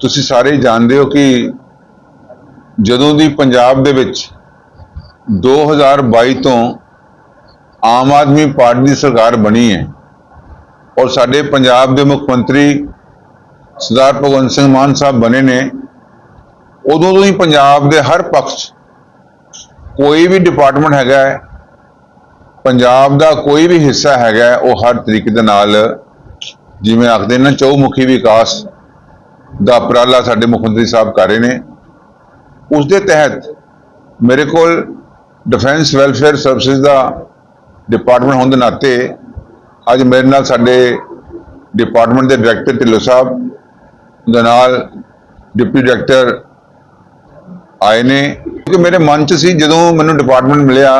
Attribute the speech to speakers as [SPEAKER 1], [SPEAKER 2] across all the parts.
[SPEAKER 1] ਤੁਸੀਂ ਸਾਰੇ ਜਾਣਦੇ ਹੋ ਕਿ ਜਦੋਂ ਦੀ ਪੰਜਾਬ ਦੇ ਵਿੱਚ 2022 ਤੋਂ ਆਮ ਆਦਮੀ ਪਾਰਟੀ ਦੀ ਸਰਕਾਰ ਬਣੀ ਹੈ ਔਰ ਸਾਡੇ ਪੰਜਾਬ ਦੇ ਮੁੱਖ ਮੰਤਰੀ ਸਰਦਾਰ ਭਗਵੰਤ ਸਿੰਘ ਮਾਨ ਸਾਹਿਬ ਬਣੇ ਨੇ, ਉਦੋਂ ਤੋਂ ਹੀ ਪੰਜਾਬ ਦੇ ਹਰ ਪੱਖ 'ਚ ਕੋਈ ਵੀ ਡਿਪਾਰਟਮੈਂਟ ਹੈਗਾ ਹੈ, ਪੰਜਾਬ ਦਾ ਕੋਈ ਵੀ ਹਿੱਸਾ ਹੈਗਾ ਉਹ ਹਰ ਤਰੀਕੇ ਦੇ ਨਾਲ ਜਿਵੇਂ ਆਖਦੇ ਨੇ ਨਾ ਚੌਮੁਖੀ ਵਿਕਾਸ ਦਾ ਉਪਰਾਲਾ ਸਾਡੇ ਮੁੱਖ ਮੰਤਰੀ ਸਾਹਿਬ ਕਰ ਰਹੇ ਨੇ। ਉਸ ਦੇ ਤਹਿਤ ਮੇਰੇ ਕੋਲ ਡਿਫੈਂਸ ਵੈਲਫੇਅਰ ਸਰਵਿਸਿਜ਼ ਦਾ ਡਿਪਾਰਟਮੈਂਟ ਹੋਣ ਦੇ ਨਾਤੇ ਅੱਜ ਮੇਰੇ ਨਾਲ ਸਾਡੇ ਡਿਪਾਰਟਮੈਂਟ ਦੇ ਡਾਇਰੈਕਟਰ ਢਿੱਲੋਂ ਸਾਹਿਬ ਦੇ ਨਾਲ ਡਿਪਟੀ ਡਾਇਰੈਕਟਰ ਆਏ ਨੇ। ਕਿਉਂਕਿ ਮੇਰੇ ਮਨ ਚ ਸੀ ਜਦੋਂ ਮੈਨੂੰ ਡਿਪਾਰਟਮੈਂਟ ਮਿਲਿਆ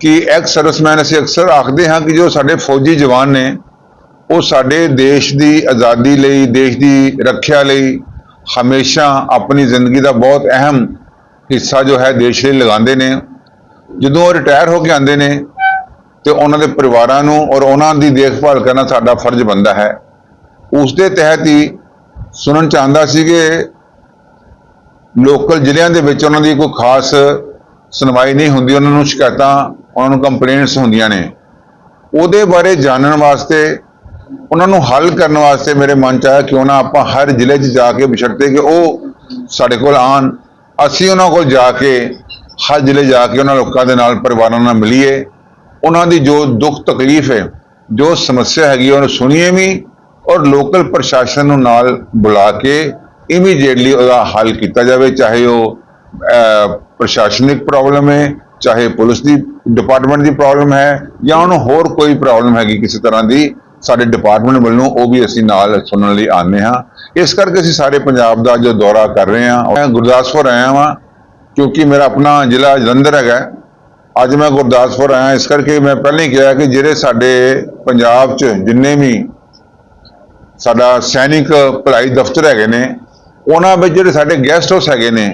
[SPEAKER 1] ਕਿ ਐਕਸ ਸਰਵਿਸਮੈਨ ਅਸੀਂ ਅਕਸਰ ਆਖਦੇ ਹਾਂ ਕਿ ਜੋ ਸਾਡੇ ਫੌਜੀ ਜਵਾਨ ਨੇ ਉਹ ਸਾਡੇ ਦੇਸ਼ ਦੀ ਆਜ਼ਾਦੀ ਲਈ, ਦੇਸ਼ ਦੀ ਰੱਖਿਆ ਲਈ ਹਮੇਸ਼ਾ ਆਪਣੀ ਜ਼ਿੰਦਗੀ ਦਾ ਬਹੁਤ ਅਹਿਮ ਹਿੱਸਾ ਜੋ ਹੈ ਦੇਸ਼ ਲਈ ਲਗਾਉਂਦੇ ਨੇ। ਜਦੋਂ ਉਹ ਰਿਟਾਇਰ ਹੋ ਕੇ ਆਉਂਦੇ ਨੇ ਤੇ ਉਹਨਾਂ ਦੇ ਪਰਿਵਾਰਾਂ ਨੂੰ ਔਰ ਉਹਨਾਂ ਦੀ ਦੇਖਭਾਲ ਕਰਨਾ ਸਾਡਾ ਫਰਜ਼ ਬਣਦਾ ਹੈ। ਉਸ ਦੇ ਤਹਿਤ ਹੀ ਸੁਣਨ ਚਾਹੁੰਦਾ ਸੀ ਕਿ ਲੋਕਲ ਜ਼ਿਲ੍ਹਿਆਂ ਦੇ ਵਿੱਚ ਉਹਨਾਂ ਦੀ ਕੋਈ ਖਾਸ ਸੁਣਵਾਈ ਨਹੀਂ ਹੁੰਦੀ, ਉਹਨਾਂ ਨੂੰ ਸ਼ਿਕਾਇਤਾਂ, ਉਹਨਾਂ ਨੂੰ ਕੰਪਲੇਂਟਸ ਹੁੰਦੀਆਂ ਨੇ। ਉਹਦੇ ਬਾਰੇ ਜਾਣਨ ਵਾਸਤੇ ਉਹਨਾਂ ਨੂੰ ਹੱਲ ਕਰਨ ਵਾਸਤੇ ਮੇਰੇ ਮਨ ਚ ਆਇਆ, ਕਿਉਂ ਨਾ ਆਪਾਂ ਹਰ ਜ਼ਿਲ੍ਹੇ 'ਚ ਜਾ ਕੇ ਵਿਛੜਦੇ ਕਿ ਉਹ ਸਾਡੇ ਕੋਲ ਆਣ ਅਸੀਂ ਉਹਨਾਂ ਕੋਲ ਜਾ ਕੇ, ਹਰ ਜ਼ਿਲ੍ਹੇ ਜਾ ਕੇ ਉਹਨਾਂ ਲੋਕਾਂ ਦੇ ਨਾਲ, ਪਰਿਵਾਰਾਂ ਨਾਲ ਮਿਲੀਏ। ਉਹਨਾਂ ਦੀ ਜੋ ਦੁੱਖ ਤਕਲੀਫ ਹੈ, ਜੋ ਸਮੱਸਿਆ ਹੈਗੀ ਉਹਨੂੰ ਸੁਣੀਏ ਵੀ ਔਰ ਲੋਕਲ ਪ੍ਰਸ਼ਾਸਨ ਨੂੰ ਨਾਲ ਬੁਲਾ ਕੇ ਇਮੀਡੀਏਟਲੀ ਉਹਦਾ ਹੱਲ ਕੀਤਾ ਜਾਵੇ, ਚਾਹੇ ਉਹ ਪ੍ਰਸ਼ਾਸਨਿਕ ਪ੍ਰੋਬਲਮ ਹੈ, ਚਾਹੇ ਪੁਲਿਸ ਦੀ, ਡਿਪਾਰਟਮੈਂਟ ਦੀ ਪ੍ਰੋਬਲਮ ਹੈ ਜਾਂ ਉਹਨੂੰ ਹੋਰ ਕੋਈ ਪ੍ਰੋਬਲਮ ਹੈਗੀ ਕਿਸੇ ਤਰ੍ਹਾਂ ਦੀ ਸਾਡੇ ਡਿਪਾਰਟਮੈਂਟ ਵੱਲੋਂ ਉਹ ਵੀ ਅਸੀਂ ਨਾਲ ਸੁਣਨ ਲਈ ਆਨੇ ਹਾਂ। ਇਸ ਕਰਕੇ ਅਸੀਂ ਸਾਰੇ ਪੰਜਾਬ ਦਾ ਜੋ ਦੌਰਾ ਕਰ ਰਹੇ ਹਾਂ, ਮੈਂ ਗੁਰਦਾਸਪੁਰ ਆਇਆ ਹਾਂ ਕਿਉਂਕਿ ਮੇਰਾ ਆਪਣਾ ਜ਼ਿਲ੍ਹਾ ਜਲੰਧਰ ਹੈਗਾ। ਅੱਜ ਮੈਂ ਗੁਰਦਾਸਪੁਰ ਆਇਆ, ਇਸ ਕਰਕੇ ਮੈਂ ਪਹਿਲਾਂ ਹੀ ਕਿਹਾ ਕਿ ਜਿਹੜੇ ਸਾਡੇ ਪੰਜਾਬ 'ਚ ਜਿੰਨੇ ਵੀ ਸਾਡਾ ਸੈਨਿਕ ਭਲਾਈ ਦਫ਼ਤਰ ਹੈਗੇ ਨੇ, ਉਹਨਾਂ ਵਿੱਚ ਜਿਹੜੇ ਸਾਡੇ ਗੈਸਟ ਹਾਊਸ ਹੈਗੇ ਨੇ,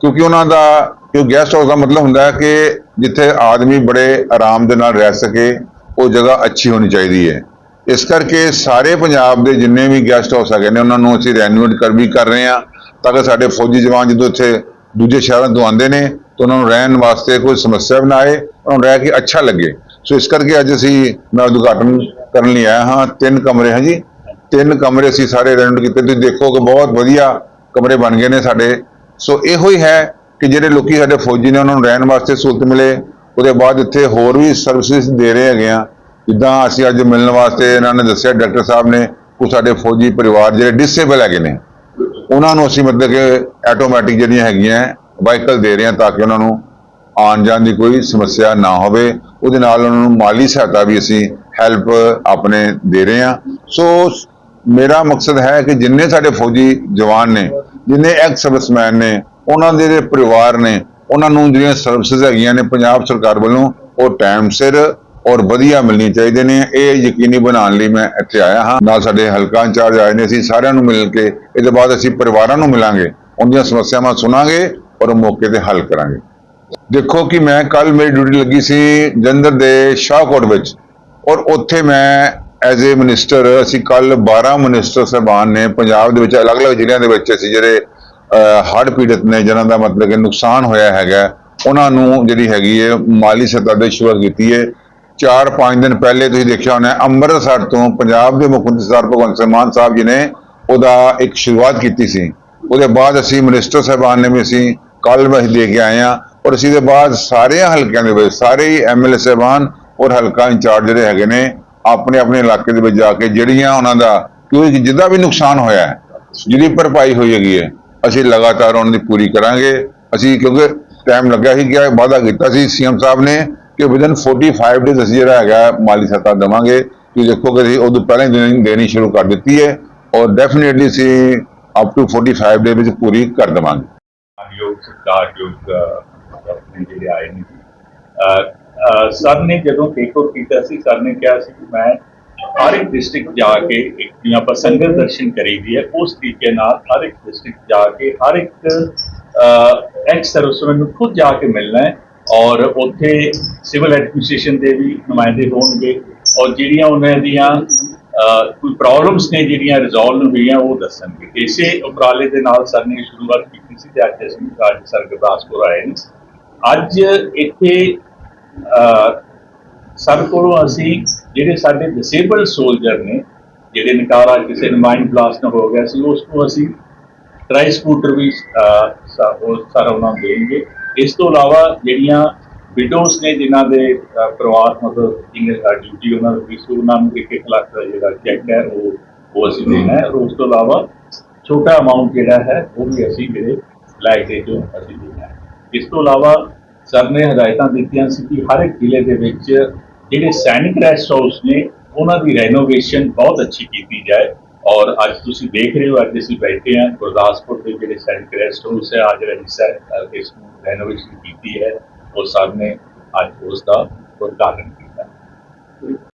[SPEAKER 1] ਕਿਉਂਕਿ ਉਹਨਾਂ ਦਾ ਜੋ ਗੈਸਟ ਹਾਊਸ ਦਾ ਮਤਲਬ ਹੁੰਦਾ ਹੈ ਕਿ ਜਿੱਥੇ ਆਦਮੀ ਬੜੇ ਆਰਾਮ ਦੇ ਨਾਲ ਰਹਿ ਸਕੇ, ਉਹ ਜਗ੍ਹਾ ਅੱਛੀ ਹੋਣੀ ਚਾਹੀਦੀ ਹੈ। ਇਸ ਕਰਕੇ ਸਾਰੇ ਪੰਜਾਬ ਦੇ ਜਿੰਨੇ ਵੀ ਗੈਸਟ ਹਾਊਸ ਹੈਗੇ ਨੇ, ਉਹਨਾਂ ਨੂੰ ਅਸੀਂ ਰੈਨੋਵੇਟ ਕਰ ਵੀ ਕਰ ਰਹੇ ਹਾਂ, ਤਾਂ ਕਿ ਸਾਡੇ ਫੌਜੀ ਜਵਾਨ ਜਦੋਂ ਇੱਥੇ ਦੂਜੇ ਸ਼ਹਿਰਾਂ ਤੋਂ ਆਉਂਦੇ ਨੇ, ਤਾਂ ਉਹਨਾਂ ਨੂੰ ਰਹਿਣ ਵਾਸਤੇ ਕੋਈ ਸਮੱਸਿਆ ਵੀ ਨਾ ਆਏ, ਉਹਨਾਂ ਨੂੰ ਰਹਿ ਕੇ ਅੱਛਾ ਲੱਗੇ। ਸੋ ਇਸ ਕਰਕੇ ਅੱਜ ਅਸੀਂ, ਮੈਂ ਉਦਘਾਟਨ ਕਰਨ ਲਈ ਆਇਆ ਹਾਂ, ਤਿੰਨ ਕਮਰੇ ਹੈ ਜੀ। ਤਿੰਨ ਕਮਰੇ ਅਸੀਂ ਸਾਰੇ ਰੈਨੋਵੇਟ ਕੀਤੇ, ਤੁਸੀਂ ਦੇਖੋ ਕਿ ਬਹੁਤ ਵਧੀਆ ਕਮਰੇ ਬਣ ਗਏ ਨੇ ਸਾਡੇ। ਸੋ ਇਹੋ ਹੀ ਹੈ ਕਿ ਜਿਹੜੇ ਲੋਕੀ ਸਾਡੇ ਫੌਜੀ ਨੇ, ਉਹਨਾਂ ਨੂੰ ਰਹਿਣ ਵਾਸਤੇ ਸਹੂਲਤ ਮਿਲੇ, ਉਹਦੇ ਬਾਅਦ ਇੱਥੇ ਹੋਰ ਵੀ ਸਰਵਿਸਿਜ਼ ਦੇ ਰਹੇ ਹੈਗੇ ਆ। ਜਿੱਦਾਂ ਅਸੀਂ ਅੱਜ ਮਿਲਣ ਵਾਸਤੇ ਇਹਨਾਂ ਨੇ ਦੱਸਿਆ, ਡਾਕਟਰ ਸਾਹਿਬ ਨੇ ਉਹ ਸਾਡੇ ਫੌਜੀ ਪਰਿਵਾਰ ਜਿਹੜੇ ਡਿਸੇਬਲ ਹੈਗੇ ਨੇ, ਉਹਨਾਂ ਨੂੰ ਅਸੀਂ ਮਤਲਬ ਕਿ ਆਟੋਮੈਟਿਕ ਜਿਹੜੀਆਂ ਹੈਗੀਆਂ ਵਾਹੀਕਲ ਦੇ ਰਹੇ ਹਾਂ ਤਾਂ ਕਿ ਉਹਨਾਂ ਨੂੰ ਆਉਣ ਜਾਣ ਦੀ ਕੋਈ ਸਮੱਸਿਆ ਨਾ ਹੋਵੇ। ਉਹਦੇ ਨਾਲ ਉਹਨਾਂ ਨੂੰ ਮਾਲੀ ਸਹਾਇਤਾ ਵੀ ਅਸੀਂ ਹੈਲਪ ਆਪਣੇ ਦੇ ਰਹੇ ਹਾਂ। ਸੋ ਮੇਰਾ ਮਕਸਦ ਹੈ ਕਿ ਜਿੰਨੇ ਸਾਡੇ ਫੌਜੀ ਜਵਾਨ ਨੇ, ਜਿੰਨੇ ਐਕਸ ਸਰਵਿਸਮੈਨ ਨੇ, ਉਹਨਾਂ ਦੇ ਜਿਹੜੇ ਪਰਿਵਾਰ ਨੇ, ਉਹਨਾਂ ਨੂੰ ਜਿਹੜੀਆਂ ਸਰਵਿਸਿਜ਼ ਹੈਗੀਆਂ ਨੇ ਪੰਜਾਬ ਸਰਕਾਰ ਵੱਲੋਂ, ਉਹ ਟਾਈਮ ਸਿਰ ਔਰ ਵਧੀਆ ਮਿਲਣੀ ਚਾਹੀਦੇ ਨੇ। ਇਹ ਯਕੀਨੀ ਬਣਾਉਣ ਲਈ ਮੈਂ ਇੱਥੇ ਆਇਆ ਹਾਂ। ਨਾਲ ਸਾਡੇ ਹਲਕਾ ਇੰਚਾਰਜ ਆਏ ਨੇ। ਅਸੀਂ ਸਾਰਿਆਂ ਨੂੰ ਮਿਲ ਕੇ ਇਹਦੇ ਬਾਅਦ ਅਸੀਂ ਪਰਿਵਾਰਾਂ ਨੂੰ ਮਿਲਾਂਗੇ। ਉਹਦੀਆਂ ਸਮੱਸਿਆਵਾਂ ਸੁਣਾਂਗੇ ਔਰ ਮੌਕੇ ਤੇ ਹੱਲ ਕਰਾਂਗੇ। ਦੇਖੋ ਕਿ ਮੈਂ ਕੱਲ ਮੇਰੀ ਡਿਊਟੀ ਲੱਗੀ ਸੀ ਜਲੰਧਰ ਦੇ ਸ਼ਾਹਕੋਟ ਵਿੱਚ। ਔਰ ਉੱਥੇ ਮੈਂ ਐਜ਼ ਏ ਮਿਨਿਸਟਰ ਅਸੀਂ ਕੱਲ 12 ਮਿਨਿਸਟਰ ਸਾਹਿਬਾਨ ਨੇ। ਪੰਜਾਬ ਦੇ ਵਿੱਚ ਅਲੱਗ-ਅਲੱਗ ਜ਼ਿਲ੍ਹਿਆਂ ਦੇ ਵਿੱਚ ਅਸੀਂ ਜਿਹੜੇ ਹੜ੍ਹ ਪੀੜਤ ਨੇ, ਜਿਨ੍ਹਾਂ ਦਾ ਮਤਲਬ ਕਿ ਨੁਕਸਾਨ ਹੋਇਆ ਹੈਗਾ, ਉਹਨਾਂ ਨੂੰ ਜਿਹੜੀ ਹੈਗੀ ਹੈ ਮਾਲੀ ਸਹਾਇਤਾ ਦੇ ਸ਼ੁਰੂਆਤ ਕੀਤੀ ਹੈ 4-5 ਦਿਨ ਪਹਿਲੇ ਤੁਸੀਂ ਦੇਖਿਆ ਹੋਣਾ, ਅੰਮ੍ਰਿਤਸਰ ਤੋਂ ਪੰਜਾਬ ਦੇ ਮੁੱਖ ਮੰਤਰੀ ਸਰਦਾਰ ਭਗਵੰਤ ਸਿੰਘ ਮਾਨ ਸਾਹਿਬ ਜੀ ਨੇ ਉਹਦਾ ਇੱਕ ਸ਼ੁਰੂਆਤ ਕੀਤੀ ਸੀ। ਉਹਦੇ ਬਾਅਦ ਅਸੀਂ ਮਿਨਿਸਟਰ ਸਾਹਿਬਾਨ ਨੇ ਵੀ ਅਸੀਂ ਕੱਲ ਮੈਂ ਦੇ ਕੇ ਆਏ ਹਾਂ ਔਰ ਅਸੀਂ ਦੇ ਬਾਅਦ ਸਾਰੇ ਹਲਕਿਆਂ ਦੇ ਵਿੱਚ ਸਾਰੇ ਹੀ ਐਮਐਲਏ ਸਾਹਿਬਾਨ ਔਰ ਹਲਕਾ ਇੰਚਾਰਜ ਜਿਹੜੇ ਹੈਗੇ ਨੇ ਆਪਣੇ ਆਪਣੇ ਇਲਾਕੇ ਦੇ ਵਿੱਚ ਜਾ ਕੇ ਜਿਹੜੀਆਂ ਉਹਨਾਂ ਦਾ ਕਿਉਂਕਿ ਜਿੱਦਾਂ ਵੀ ਨੁਕਸਾਨ ਹੋਇਆ ਹੈ, ਜਿਹੜੀ ਭਰਪਾਈ ਹੋਈ ਹੈਗੀ ਹੈ, ਅਸੀਂ ਲਗਾਤਾਰ ਉਹਨਾਂ ਦੀ ਪੂਰੀ ਕਰਾਂਗੇ। ਅਸੀਂ ਕਿਉਂਕਿ ਟਾਈਮ ਲੱਗਿਆ ਸੀ ਕਿ ਵਾਅਦਾ ਕੀਤਾ ਸੀ, ਸੀਐਮ ਸਾਹਿਬ ਨੇ ਕਿ ਵਿਦਨ 45 ਡੇਜ਼ ਅਸੀਂ ਜਿਹੜਾ ਹੈਗਾ ਮਾਲੀ ਸਹਾਇਤਾ ਦੇਵਾਂਗੇ। ਕਿ ਦੇਖੋ ਕਿ ਅਸੀਂ ਉਦੋਂ ਪਹਿਲਾਂ ਹੀ ਦੇਣੀ ਸ਼ੁਰੂ ਕਰ ਦਿੱਤੀ ਹੈ ਔਰ ਡੈਫੀਨਿਟਲੀ ਅਸੀਂ ਅਪ ਟੂ 45 ਡੇ ਵਿੱਚ ਪੂਰੀ ਕਰ ਦੇਵਾਂਗੇ।
[SPEAKER 2] ਯੋਗ ਸਤਿਕਾਰਯੋਗ ਅਹ, ਜਿਹੜੇ ਆਏ ਨੇ। ਸਰ ਨੇ ਜਦੋਂ ਟੇਕ ਓਵਰ ਕੀਤਾ ਸੀ ਸਰ ਨੇ ਕਿਹਾ ਸੀ ਕਿ ਮੈਂ ਹਰ ਇੱਕ ਡਿਸਟ੍ਰਿਕਟ ਜਾ ਕੇ ਇੱਕ ਜਿਵੇਂ ਆਪਾਂ ਸੰਗਤ ਦਰਸ਼ਨ ਕਰੀਦੀ ਹੈ। ਉਸ ਤਰੀਕੇ ਨਾਲ ਹਰ ਇੱਕ ਡਿਸਟ੍ਰਿਕਟ ਜਾ ਕੇ ਹਰ ਇੱਕ ਐਕਸ ਸਰਵਿਸਮੈਨ ਨੂੰ ਖੁਦ ਜਾ ਕੇ ਮਿਲਣਾ ਹੈ। ਔਰ ਉੱਥੇ ਸਿਵਲ ਐਡਮਿਨਿਸਟ੍ਰੇਸ਼ਨ ਦੇ ਵੀ ਨੁਮਾਇੰਦੇ ਹੋਣਗੇ। ਔਰ ਜਿਹੜੀਆਂ ਉਹਨਾਂ ਦੀਆਂ ਕੋਈ ਪ੍ਰੋਬਲਮਸ ਨੇ ਜਿਹੜੀਆਂ ਰਿਜ਼ੋਲਵ ਹੋਈਆਂ ਉਹ ਦੱਸਣਗੇ। ਇਸੇ ਉਪਰਾਲੇ ਦੇ ਨਾਲ ਸਰ ਨੇ ਸ਼ੁਰੂਆਤ ਕੀਤੀ ਸੀ ਤੇ ਅੱਜ ਅਸੀਂ ਅੱਜ ਸਰ ਗੁਰਦਾਸਪੁਰ ਆਏ ਨੇ। ਅੱਜ ਇੱਥੇ ਸਰ ਕੋਲੋਂ ਅਸੀਂ ਜਿਹੜੇ ਸਾਡੇ ਡਿਸੇਬਲਡ ਸੋਲਜਰ ਨੇ ਜਿਹੜੇ ਨਿਕਾਰਾ ਕਿਸੇ ਨੂੰ ਮਾਈਂਡ ਬਲਾਸਟ ਨਾ ਹੋ ਗਿਆ ਸੀ ਉਸ ਨੂੰ ਅਸੀਂ ਟਰਾਈ ਸਕੂਟਰ ਵੀ ਅਹ, ਸਾਰਾ ਉਹਨਾਂ ਨੂੰ ਦੇਣਗੇ। ਇਸ ਤੋਂ ਇਲਾਵਾ ਜਿਹੜੀਆਂ ਵਿਡੋਸ ਨੇ ਜਿਨ੍ਹਾਂ ਦੇ ਪਰਿਵਾਰ ਮਤਲਬ ਜਿਹਨੇ ਡਿਊਟੀ ਉਹਨਾਂ ਨੂੰ ਵੀ ਸੀ ਉਹਨਾਂ ਨੂੰ ਇੱਕ ਲੱਖ ਦਾ ਜਿਹੜਾ ਚੈੱਕ ਹੈ ਉਹ ਉਹ ਅਸੀਂ ਦੇਣਾ ਹੈ ਔਰ ਉਸ ਤੋਂ ਇਲਾਵਾ ਛੋਟਾ ਅਮਾਉਂਟ ਜਿਹੜਾ ਹੈ ਉਹ ਵੀ ਅਸੀਂ ਜਿਹੜੇ ਲੈ ਕੇ ਜੋ ਅਸੀਂ ਦੇਣਾ ਹੈ। ਇਸ ਤੋਂ ਇਲਾਵਾ ਸਰ ਨੇ ਹਦਾਇਤਾਂ ਦਿੱਤੀਆਂ ਸੀ ਕਿ ਹਰ ਇੱਕ ਜ਼ਿਲ੍ਹੇ ਦੇ ਵਿੱਚ ਜਿਹੜੇ ਸੈਨਿਕ ਰੈਸਟ ਹਾਊਸ ਨੇ ਉਹਨਾਂ ਦੀ ਰੈਨੋਵੇਸ਼ਨ ਬਹੁਤ ਅੱਛੀ ਕੀਤੀ ਜਾਏ। ਔਰ ਅੱਜ ਤੁਸੀਂ ਦੇਖ ਰਹੇ ਹੋ, ਅੱਜ ਅਸੀਂ ਬੈਠੇ ਹਾਂ ਗੁਰਦਾਸਪੁਰ ਦੇ ਜਿਹੜੇ ਸੈਨਿਕ ਰੈਸਟ ਹਾਊਸ ਹੈ ਅੱਜ ਜਿਹੜਾ ਹਿੱਸਾ ਇਸ ਨੂੰ ਰੈਨੋਵੇਸ਼ਨ ਕੀਤੀ ਹੈ, ਉਹ ਸਰ ਨੇ ਅੱਜ ਉਸ ਦਾ ਉਦਘਾਟਨ ਕੀਤਾ।